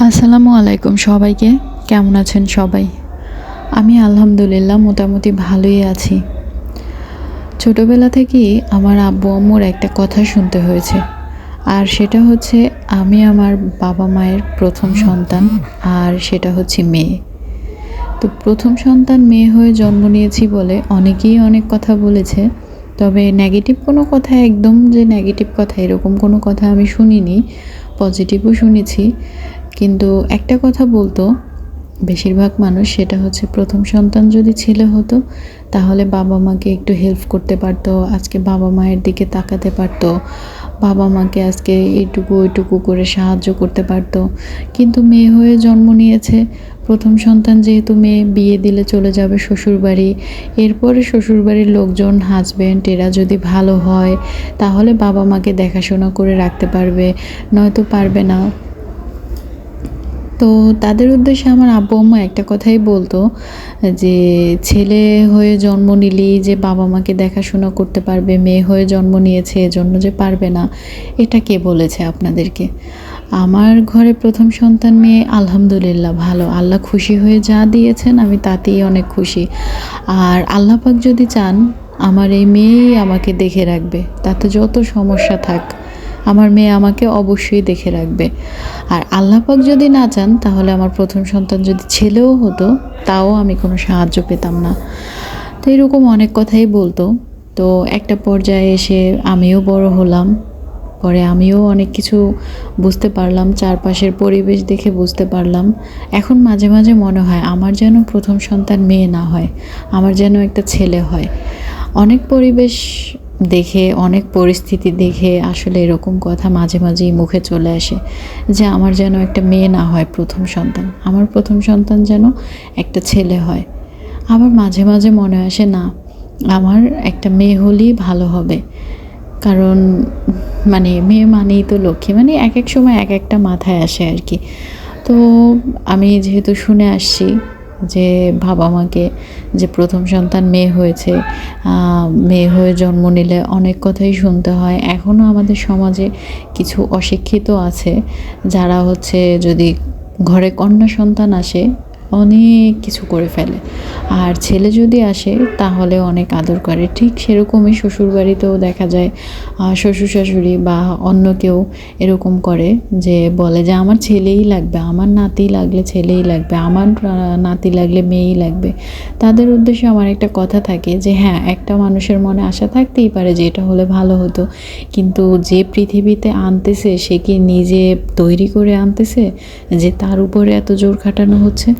আসসালামু আলাইকুম সবাইকে। কেমন আছেন সবাই? আমি আলহামদুলিল্লাহ মোটামুটি ভালোই আছি। ছোটোবেলা থেকেই আমার আব্বু আম্মুর একটা কথা শুনতে হয়েছে। আর সেটা হচ্ছে, আমি আমার বাবা মায়ের প্রথম সন্তান আর সেটা হচ্ছে মেয়ে। তো প্রথম সন্তান মেয়ে হয়ে জন্ম নিয়েছি বলে অনেকেই অনেক কথা বলেছে। তবে নেগেটিভ কোনো কথা একদম যে নেগেটিভ কথা, এরকম কোনো কথা আমি শুনিনি। পজিটিভও শুনেছি, কিন্তু একটা কথা বলতো, বেশিরভাগ মানুষ সেটা হচ্ছে প্রথম সন্তান যদি ছেলে হতো, তাহলে বাবা মাকে একটু হেল্প করতে পারতো, আজকে বাবা মায়ের দিকে তাকাতে পারতো। বাবা মাকে আজকে এইটুকু ওইটুকু করে সাহায্য করতে পারত। কিন্তু মেয়ে হয়ে জন্ম নিয়েছে। প্রথম সন্তান যেহেতু মেয়ে, বিয়ে দিলে চলে যাবে শ্বশুরবাড়ি। এরপরে শ্বশুরবাড়ির লোকজন হাজব্যান্ড এরা যদি ভালো হয়, তাহলে বাবা মাকে দেখাশোনা করে রাখতে পারবে। নয়তো পারবে না। তো তাদের উদ্দেশ্যে আমার আব্বু আম্মা একটা কথাই বলতো, যে ছেলে হয়ে জন্ম নিলি যে বাবা মাকে দেখাশোনা করতে পারবে, মেয়ে হয়ে জন্ম নিয়েছে, এজন্য যে পারবে না, এটা কে বলেছে আপনাদেরকে? আমার ঘরে প্রথম সন্তান মেয়ে আলহামদুলিল্লাহ ভালো। আল্লাহ খুশি হয়ে যা দিয়েছেন, আমি তাতেই অনেক খুশি। আর আল্লাহ পাক যদি চান, আমার এই মেয়েই আমাকে দেখে রাখবে, তাতে যত সমস্যা থাক। আমার মেয়ে আমাকে অবশ্যই দেখে রাখবে। আর আল্লাপাক যদি না চান, তাহলে আমার প্রথম সন্তান যদি ছেলেও হতো, তাও আমি কোনো সাহায্য পেতাম না। তো এরকম অনেক কথাই বলতো। তো একটা পর্যায়ে এসে আমিও বড় হলাম। পরে আমিও অনেক কিছু বুঝতে পারলাম, চারপাশের পরিবেশ দেখে বুঝতে পারলাম। এখন মাঝে মাঝে মনে হয়, আমার যেন প্রথম সন্তান মেয়ে না হয়, আমার যেন একটা ছেলে হয়। অনেক পরিবেশ দেখে, অনেক পরিস্থিতি দেখে আসলে এরকম কথা মাঝে মাঝেই মুখে চলে আসে যে আমার যেন একটা মেয়ে না হয় প্রথম সন্তান। আমার প্রথম সন্তান যেন একটা ছেলে হয়। আবার মাঝে মাঝে মনে আসে, না, আমার একটা মেয়ে হলেই ভালো হবে। কারণ মানে মেয়ে মানেই তো লক্ষ্মী মানে এক এক সময় এক একটা মাথায় আসে আর কি। তো আমি যেহেতু শুনে আসছি যে বাবা মাকে যে প্রথম সন্তান মেয়ে হয়েছে মেয়ে হয়ে জন্ম নিলে অনেক কথাই শুনতে হয়। এখনও আমাদের সমাজে কিছু অশিক্ষিত আছে যারা হচ্ছে যদি ঘরে কন্যা সন্তান আসে অনেক কিছু করে ফেলে। আর ছেলে যদি আসে, তাহলে অনেক আদর করে। ঠিক সেরকমই শ্বশুরবাড়িতেও দেখা যায় শ্বশুর শাশুড়ি বা অন্য কেউ এরকম করে যে বলে যে, আমার ছেলেই লাগবে, আমার নাতি লাগলে ছেলেই লাগবে, আমার নাতি লাগলে মেয়েই লাগবে। তাদের উদ্দেশ্যে আমার একটা কথা থাকে যে হ্যাঁ একটা মানুষের মনে আশা থাকতেই পারে যে, এটা হলে ভালো হতো। কিন্তু যে পৃথিবীতে আনতেছে, সে কি নিজে তৈরি করে আনতেছে? যে তার উপরে এত জোর খাটানো হচ্ছে?